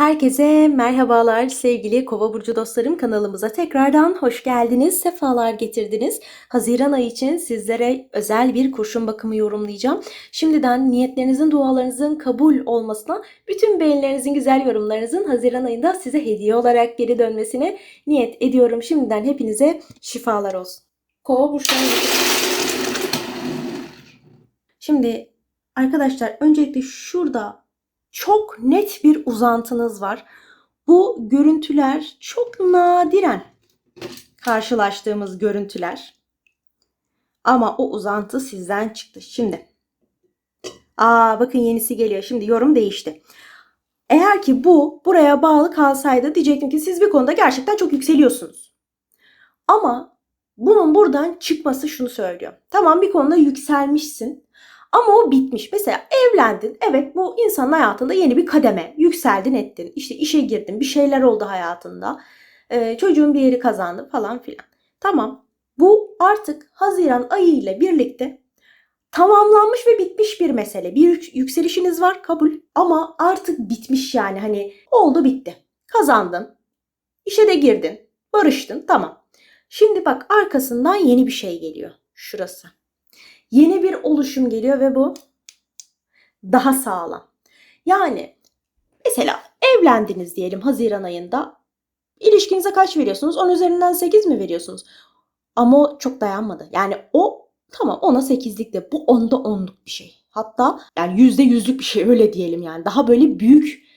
Herkese merhabalar sevgili Kova burcu dostlarım kanalımıza tekrardan hoş geldiniz. Sefalar getirdiniz. Haziran ayı için sizlere özel bir kurşun bakımı yorumlayacağım. Şimdiden niyetlerinizin, dualarınızın kabul olmasına, bütün beğenilerinizin, güzel yorumlarınızın Haziran ayında size hediye olarak geri dönmesine niyet ediyorum. Şimdiden hepinize şifalar olsun. Kova burçları. Şimdi arkadaşlar öncelikle şurada çok net bir uzantınız var. Bu görüntüler çok nadiren karşılaştığımız görüntüler. Ama o uzantı sizden çıktı. Şimdi. Aa bakın yenisi geliyor. Şimdi yorum değişti. Eğer ki bu buraya bağlı kalsaydı diyecektim ki siz bir konuda gerçekten çok yükseliyorsunuz. Ama bunun buradan çıkması şunu söylüyor. Tamam bir konuda yükselmişsin. Ama o bitmiş. Mesela evlendin. Evet bu insanın hayatında yeni bir kademe. Yükseldin ettin. İşte işe girdin. Bir şeyler oldu hayatında. Ee, çocuğun bir yeri kazandı falan filan. Tamam. Bu artık Haziran ayı ile birlikte tamamlanmış ve bitmiş bir mesele. Bir yükselişiniz var kabul ama artık bitmiş yani hani oldu bitti. Kazandın. İşe de girdin. Barıştın tamam. Şimdi bak arkasından yeni bir şey geliyor. Şurası yeni bir oluşum geliyor ve bu daha sağlam. Yani mesela evlendiniz diyelim Haziran ayında. İlişkinize kaç veriyorsunuz? 10 üzerinden 8 mi veriyorsunuz? Ama o çok dayanmadı. Yani o tamam ona 8'lik de bu onda 10'luk bir şey. Hatta yani %100'lük bir şey öyle diyelim yani. Daha böyle büyük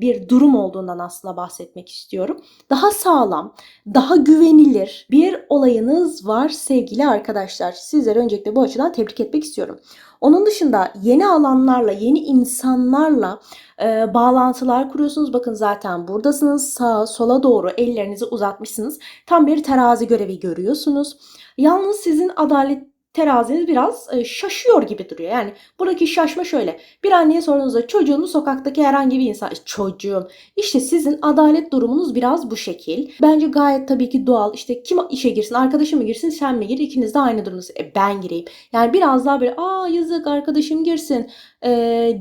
bir durum olduğundan aslında bahsetmek istiyorum. Daha sağlam, daha güvenilir bir olayınız var sevgili arkadaşlar. Sizleri öncelikle bu açıdan tebrik etmek istiyorum. Onun dışında yeni alanlarla, yeni insanlarla e, bağlantılar kuruyorsunuz. Bakın zaten buradasınız. Sağa, sola doğru ellerinizi uzatmışsınız. Tam bir terazi görevi görüyorsunuz. Yalnız sizin adalet teraziniz biraz e, şaşıyor gibi duruyor. Yani buradaki şaşma şöyle. Bir anneye sorduğunuzda çocuğunu sokaktaki herhangi bir insan çocuğum. İşte sizin adalet durumunuz biraz bu şekil. Bence gayet tabii ki doğal. İşte kim işe girsin? Arkadaşım mı girsin? Sen mi gir? İkiniz de aynı durumda. E, ben gireyim. Yani biraz daha böyle aa yazık arkadaşım girsin e,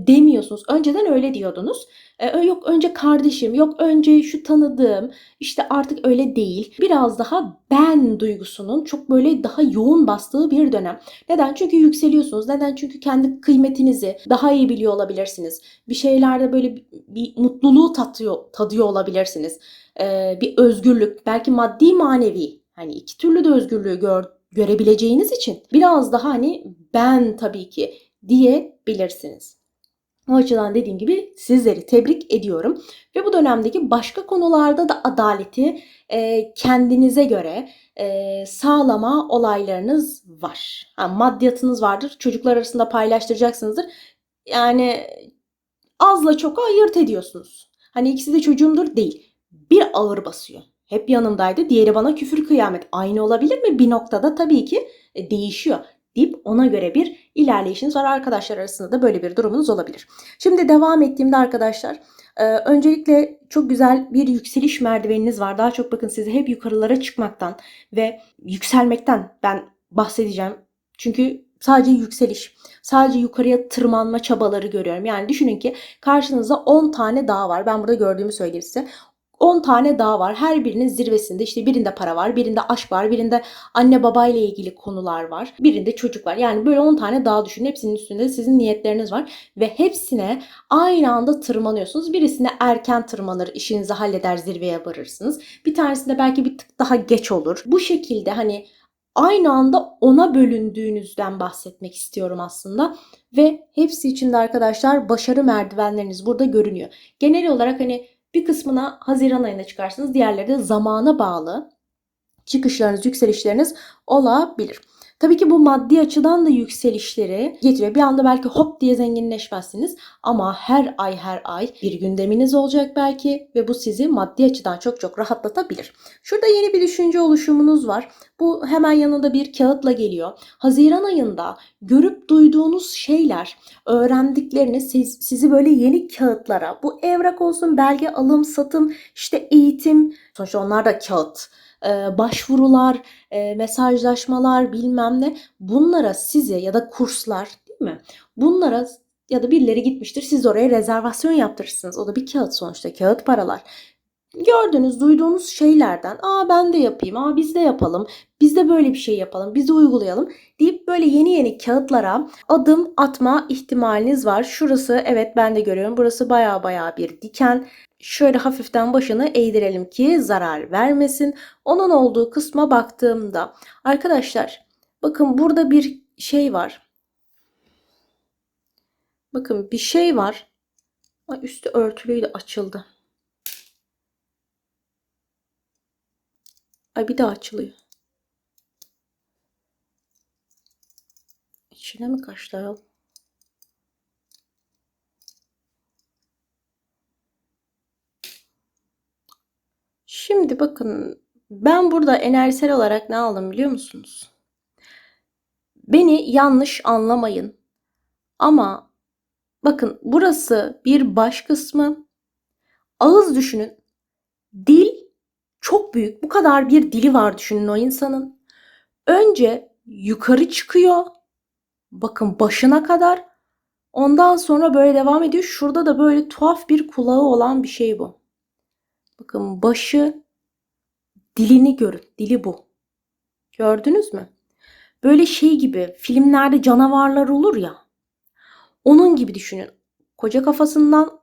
demiyorsunuz. Önceden öyle diyordunuz. E, yok önce kardeşim, yok önce şu tanıdığım, işte artık öyle değil. Biraz daha ben duygusunun çok böyle daha yoğun bastığı bir dönem. Neden? Çünkü yükseliyorsunuz. Neden? Çünkü kendi kıymetinizi daha iyi biliyor olabilirsiniz. Bir şeylerde böyle bir, bir mutluluğu tatıyor, tadıyor olabilirsiniz. Ee, bir özgürlük, belki maddi manevi. Hani iki türlü de özgürlüğü gör, görebileceğiniz için biraz daha hani ben tabii ki diyebilirsiniz. O açıdan dediğim gibi sizleri tebrik ediyorum. Ve bu dönemdeki başka konularda da adaleti e, kendinize göre e, sağlama olaylarınız var. Ha, maddiyatınız vardır. Çocuklar arasında paylaştıracaksınızdır. Yani azla çok ayırt ediyorsunuz. Hani ikisi de çocuğumdur değil. Bir ağır basıyor. Hep yanımdaydı. Diğeri bana küfür kıyamet. Aynı olabilir mi? Bir noktada tabii ki e, değişiyor deyip ona göre bir ilerleyişiniz var. Arkadaşlar arasında da böyle bir durumunuz olabilir. Şimdi devam ettiğimde arkadaşlar e, öncelikle çok güzel bir yükseliş merdiveniniz var. Daha çok bakın sizi hep yukarılara çıkmaktan ve yükselmekten ben bahsedeceğim. Çünkü sadece yükseliş, sadece yukarıya tırmanma çabaları görüyorum. Yani düşünün ki karşınızda 10 tane dağ var. Ben burada gördüğümü söyleyeyim size. 10 tane dağ var. Her birinin zirvesinde işte birinde para var, birinde aşk var, birinde anne baba ile ilgili konular var. Birinde çocuk var. Yani böyle 10 tane dağ düşünün. Hepsinin üstünde sizin niyetleriniz var ve hepsine aynı anda tırmanıyorsunuz. Birisine erken tırmanır, işinizi halleder, zirveye varırsınız. Bir tanesinde belki bir tık daha geç olur. Bu şekilde hani aynı anda ona bölündüğünüzden bahsetmek istiyorum aslında. Ve hepsi içinde arkadaşlar başarı merdivenleriniz burada görünüyor. Genel olarak hani bir kısmına Haziran ayında çıkarsınız. Diğerleri de zamana bağlı çıkışlarınız, yükselişleriniz olabilir. Tabii ki bu maddi açıdan da yükselişleri getiriyor. Bir anda belki hop diye zenginleşmezsiniz ama her ay her ay bir gündeminiz olacak belki ve bu sizi maddi açıdan çok çok rahatlatabilir. Şurada yeni bir düşünce oluşumunuz var. Bu hemen yanında bir kağıtla geliyor. Haziran ayında görüp duyduğunuz şeyler, öğrendikleriniz siz, sizi böyle yeni kağıtlara, bu evrak olsun, belge alım, satım, işte eğitim, sonuçta onlar da kağıt e, başvurular, e, mesajlaşmalar bilmem ne bunlara size ya da kurslar değil mi? Bunlara ya da birileri gitmiştir. Siz oraya rezervasyon yaptırırsınız. O da bir kağıt sonuçta. Kağıt paralar. Gördüğünüz, duyduğunuz şeylerden aa ben de yapayım, aa biz de yapalım, biz de böyle bir şey yapalım, biz de uygulayalım deyip böyle yeni yeni kağıtlara adım atma ihtimaliniz var. Şurası evet ben de görüyorum. Burası baya baya bir diken. Şöyle hafiften başını eğdirelim ki zarar vermesin. Onun olduğu kısma baktığımda arkadaşlar bakın burada bir şey var. Bakın bir şey var. Ay, üstü örtülüydü açıldı. Ay bir daha açılıyor. İçine mi kaçtı ayol? Şimdi bakın ben burada enerjisel olarak ne aldım biliyor musunuz? Beni yanlış anlamayın. Ama bakın burası bir baş kısmı. Ağız düşünün. Dil çok büyük. Bu kadar bir dili var düşünün o insanın. Önce yukarı çıkıyor. Bakın başına kadar. Ondan sonra böyle devam ediyor. Şurada da böyle tuhaf bir kulağı olan bir şey bu. Bakın başı, dilini görün. Dili bu. Gördünüz mü? Böyle şey gibi filmlerde canavarlar olur ya. Onun gibi düşünün. Koca kafasından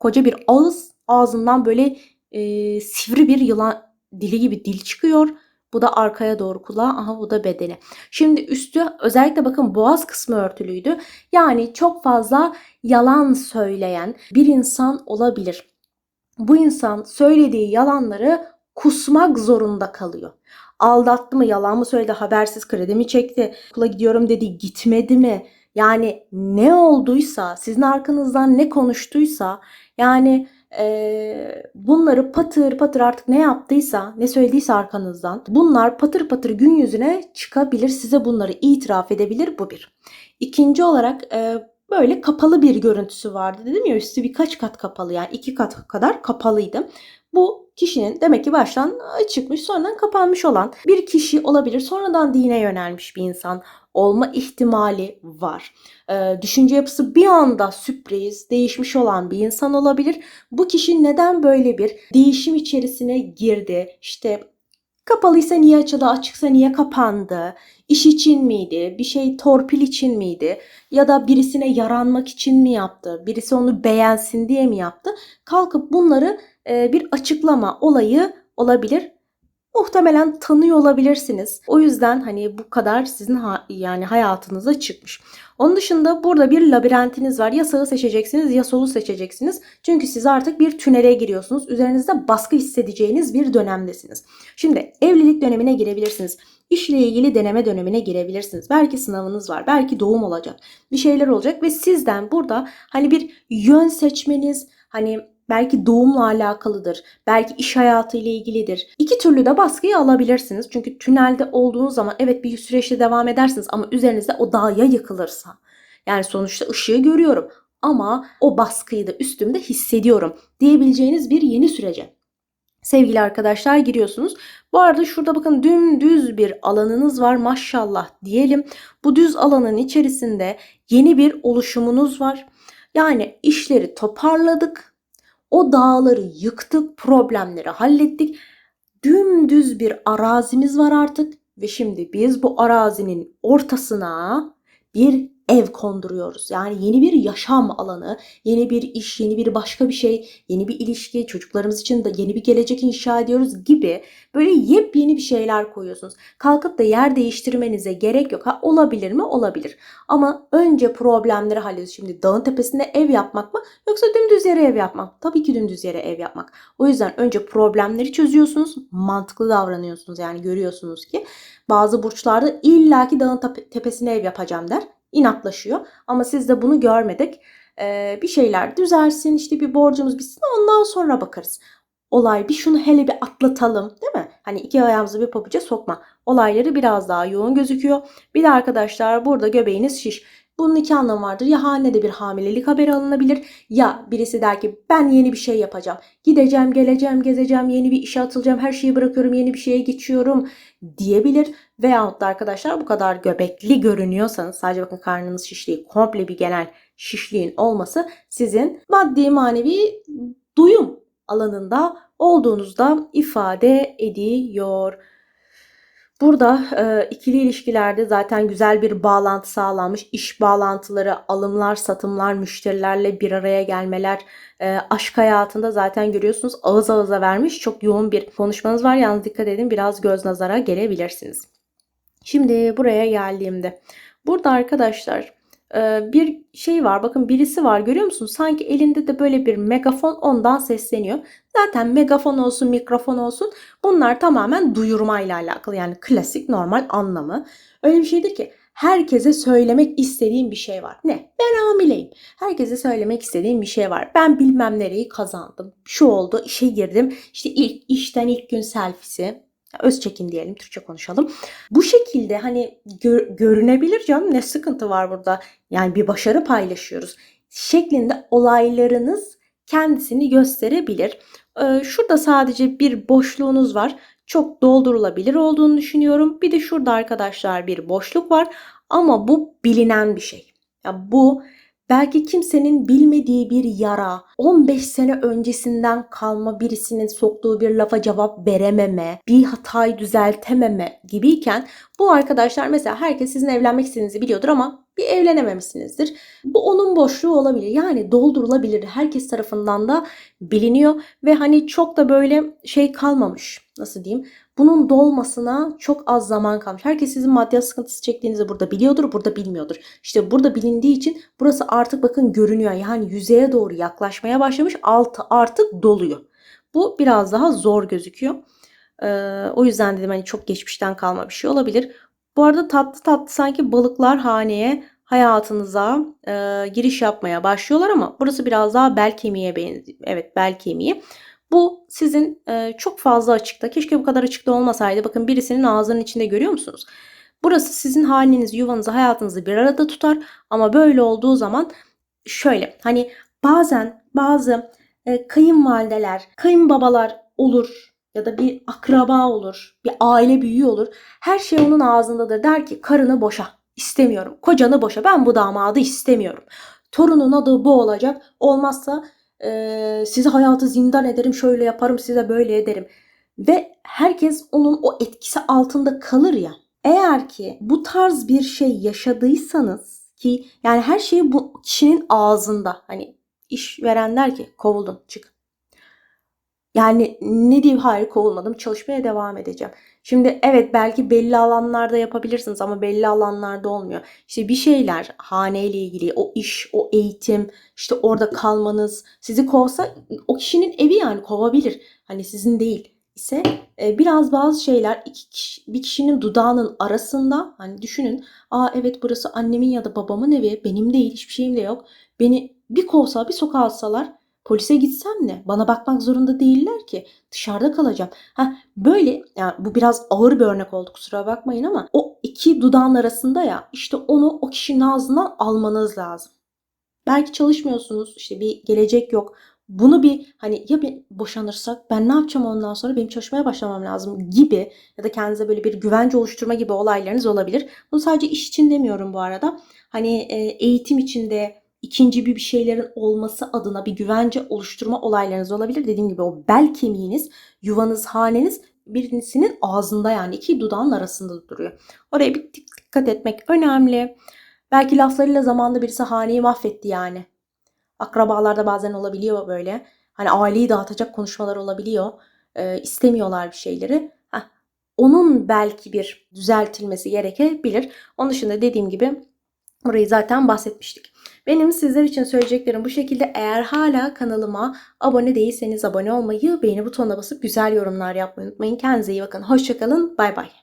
koca bir ağız, ağzından böyle e, sivri bir yılan dili gibi dil çıkıyor. Bu da arkaya doğru kulağı. Aha bu da bedeni. Şimdi üstü özellikle bakın boğaz kısmı örtülüydü. Yani çok fazla yalan söyleyen bir insan olabilir. Bu insan söylediği yalanları kusmak zorunda kalıyor. Aldattı mı, yalan mı söyledi, habersiz kredi mi çekti, okula gidiyorum dedi, gitmedi mi? Yani ne olduysa, sizin arkanızdan ne konuştuysa, yani e, bunları patır patır artık ne yaptıysa, ne söylediyse arkanızdan bunlar patır patır gün yüzüne çıkabilir. Size bunları itiraf edebilir. Bu bir. İkinci olarak e, böyle kapalı bir görüntüsü vardı. Dedim ya üstü birkaç kat kapalı yani iki kat kadar kapalıydı. Bu kişinin demek ki baştan çıkmış sonradan kapanmış olan bir kişi olabilir. Sonradan dine yönelmiş bir insan olma ihtimali var. Ee, düşünce yapısı bir anda sürpriz değişmiş olan bir insan olabilir. Bu kişi neden böyle bir değişim içerisine girdi? İşte kapalıysa niye açıldı, açıksa niye kapandı? İş için miydi? Bir şey torpil için miydi? Ya da birisine yaranmak için mi yaptı? Birisi onu beğensin diye mi yaptı? Kalkıp bunları bir açıklama olayı olabilir. Muhtemelen tanıyor olabilirsiniz. O yüzden hani bu kadar sizin ha- yani hayatınıza çıkmış. Onun dışında burada bir labirentiniz var. Ya sağı seçeceksiniz ya solu seçeceksiniz. Çünkü siz artık bir tünele giriyorsunuz. Üzerinizde baskı hissedeceğiniz bir dönemdesiniz. Şimdi evlilik dönemine girebilirsiniz. İşle ilgili deneme dönemine girebilirsiniz. Belki sınavınız var. Belki doğum olacak. Bir şeyler olacak ve sizden burada hani bir yön seçmeniz, hani belki doğumla alakalıdır, belki iş hayatı ile ilgilidir. İki türlü de baskıyı alabilirsiniz. Çünkü tünelde olduğunuz zaman evet bir süreçte devam edersiniz ama üzerinizde o dağ ya yıkılırsa. Yani sonuçta ışığı görüyorum ama o baskıyı da üstümde hissediyorum diyebileceğiniz bir yeni sürece. Sevgili arkadaşlar giriyorsunuz. Bu arada şurada bakın dümdüz bir alanınız var maşallah diyelim. Bu düz alanın içerisinde yeni bir oluşumunuz var. Yani işleri toparladık. O dağları yıktık, problemleri hallettik. Dümdüz bir arazimiz var artık ve şimdi biz bu arazinin ortasına bir ev konduruyoruz. Yani yeni bir yaşam alanı, yeni bir iş, yeni bir başka bir şey, yeni bir ilişki, çocuklarımız için de yeni bir gelecek inşa ediyoruz gibi böyle yepyeni bir şeyler koyuyorsunuz. Kalkıp da yer değiştirmenize gerek yok. Ha olabilir mi? Olabilir. Ama önce problemleri hallediyoruz. Şimdi dağın tepesinde ev yapmak mı yoksa dümdüz yere ev yapmak? Tabii ki dümdüz yere ev yapmak. O yüzden önce problemleri çözüyorsunuz. Mantıklı davranıyorsunuz. Yani görüyorsunuz ki bazı burçlarda illaki dağın tepesine ev yapacağım der inatlaşıyor. Ama siz de bunu görmedik. Ee, bir şeyler düzelsin işte bir borcumuz bitsin ondan sonra bakarız. Olay bir şunu hele bir atlatalım değil mi? Hani iki ayağımızı bir pabuca sokma. Olayları biraz daha yoğun gözüküyor. Bir de arkadaşlar burada göbeğiniz şiş. Bunun iki anlamı vardır. Ya hanede bir hamilelik haberi alınabilir ya birisi der ki ben yeni bir şey yapacağım. Gideceğim, geleceğim, gezeceğim, yeni bir işe atılacağım, her şeyi bırakıyorum, yeni bir şeye geçiyorum diyebilir. Veyahut da arkadaşlar bu kadar göbekli görünüyorsanız sadece bakın karnınız şişliği komple bir genel şişliğin olması sizin maddi manevi duyum alanında olduğunuzda ifade ediyor. Burada e, ikili ilişkilerde zaten güzel bir bağlantı sağlanmış. İş bağlantıları, alımlar, satımlar, müşterilerle bir araya gelmeler, e, aşk hayatında zaten görüyorsunuz ağız ağıza vermiş. Çok yoğun bir konuşmanız var. Yalnız dikkat edin biraz göz nazara gelebilirsiniz. Şimdi buraya geldiğimde. Burada arkadaşlar bir şey var. Bakın birisi var görüyor musunuz? Sanki elinde de böyle bir megafon ondan sesleniyor. Zaten megafon olsun, mikrofon olsun bunlar tamamen duyurmayla alakalı. Yani klasik normal anlamı. Öyle bir şeydir ki herkese söylemek istediğim bir şey var. Ne? Ben hamileyim. Herkese söylemek istediğim bir şey var. Ben bilmem nereyi kazandım. Şu oldu, işe girdim. İşte ilk işten ilk gün selfisi öz çekim diyelim Türkçe konuşalım. Bu şekilde hani gör, görünebilir canım ne sıkıntı var burada. Yani bir başarı paylaşıyoruz şeklinde olaylarınız kendisini gösterebilir. Ee, şurada sadece bir boşluğunuz var. Çok doldurulabilir olduğunu düşünüyorum. Bir de şurada arkadaşlar bir boşluk var ama bu bilinen bir şey. Ya bu Belki kimsenin bilmediği bir yara, 15 sene öncesinden kalma birisinin soktuğu bir lafa cevap verememe, bir hatayı düzeltememe gibiyken bu arkadaşlar mesela herkes sizin evlenmek istediğinizi biliyordur ama bir evlenememişsinizdir. Bu onun boşluğu olabilir. Yani doldurulabilir. Herkes tarafından da biliniyor ve hani çok da böyle şey kalmamış. Nasıl diyeyim? Bunun dolmasına çok az zaman kalmış. Herkes sizin maddiyat sıkıntısı çektiğinizi burada biliyordur, burada bilmiyordur. İşte burada bilindiği için burası artık bakın görünüyor. Yani yüzeye doğru yaklaşmaya başlamış. Altı artık doluyor. Bu biraz daha zor gözüküyor. Ee, o yüzden dedim hani çok geçmişten kalma bir şey olabilir. Bu arada tatlı tatlı sanki balıklar haneye hayatınıza e, giriş yapmaya başlıyorlar ama burası biraz daha bel kemiğe benziyor. Evet bel kemiği. Bu sizin e, çok fazla açıkta. Keşke bu kadar açıkta olmasaydı. Bakın birisinin ağzının içinde görüyor musunuz? Burası sizin halinizi, yuvanızı, hayatınızı bir arada tutar. Ama böyle olduğu zaman şöyle hani bazen bazı e, kayınvalideler, kayınbabalar olur ya da bir akraba olur, bir aile büyüğü olur. Her şey onun ağzındadır. Der ki karını boşa. istemiyorum. Kocanı boşa. Ben bu damadı istemiyorum. Torunun adı bu olacak. Olmazsa e, size hayatı zindan ederim, şöyle yaparım, size böyle ederim. Ve herkes onun o etkisi altında kalır ya. Eğer ki bu tarz bir şey yaşadıysanız ki yani her şey bu kişinin ağzında. Hani iş veren der ki kovuldun çık. Yani ne diyeyim hayır kovulmadım çalışmaya devam edeceğim. Şimdi evet belki belli alanlarda yapabilirsiniz ama belli alanlarda olmuyor. İşte bir şeyler haneyle ilgili o iş, o eğitim, işte orada kalmanız sizi kovsa o kişinin evi yani kovabilir. Hani sizin değil ise e, biraz bazı şeyler iki kişi, bir kişinin dudağının arasında hani düşünün. Aa evet burası annemin ya da babamın evi benim değil hiçbir şeyim de yok. Beni bir kovsa bir sokağa atsalar Polise gitsem ne? Bana bakmak zorunda değiller ki. Dışarıda kalacağım. Ha böyle yani bu biraz ağır bir örnek oldu kusura bakmayın ama o iki dudağın arasında ya işte onu o kişinin ağzından almanız lazım. Belki çalışmıyorsunuz işte bir gelecek yok. Bunu bir hani ya bir boşanırsak ben ne yapacağım ondan sonra benim çalışmaya başlamam lazım gibi ya da kendinize böyle bir güvence oluşturma gibi olaylarınız olabilir. Bunu sadece iş için demiyorum bu arada. Hani eğitim içinde ikinci bir bir şeylerin olması adına bir güvence oluşturma olaylarınız olabilir. Dediğim gibi o bel kemiğiniz, yuvanız, haneniz birisinin ağzında yani iki dudağın arasında duruyor. Oraya bir dikkat etmek önemli. Belki laflarıyla zamanda birisi haneyi mahvetti yani. Akrabalarda bazen olabiliyor böyle. Hani aileyi dağıtacak konuşmalar olabiliyor. Ee, istemiyorlar bir şeyleri. Heh, onun belki bir düzeltilmesi gerekebilir. Onun dışında dediğim gibi burayı zaten bahsetmiştik. Benim sizler için söyleyeceklerim bu şekilde. Eğer hala kanalıma abone değilseniz abone olmayı, beğeni butonuna basıp güzel yorumlar yapmayı unutmayın. Kendinize iyi bakın. Hoşçakalın. Bay bay.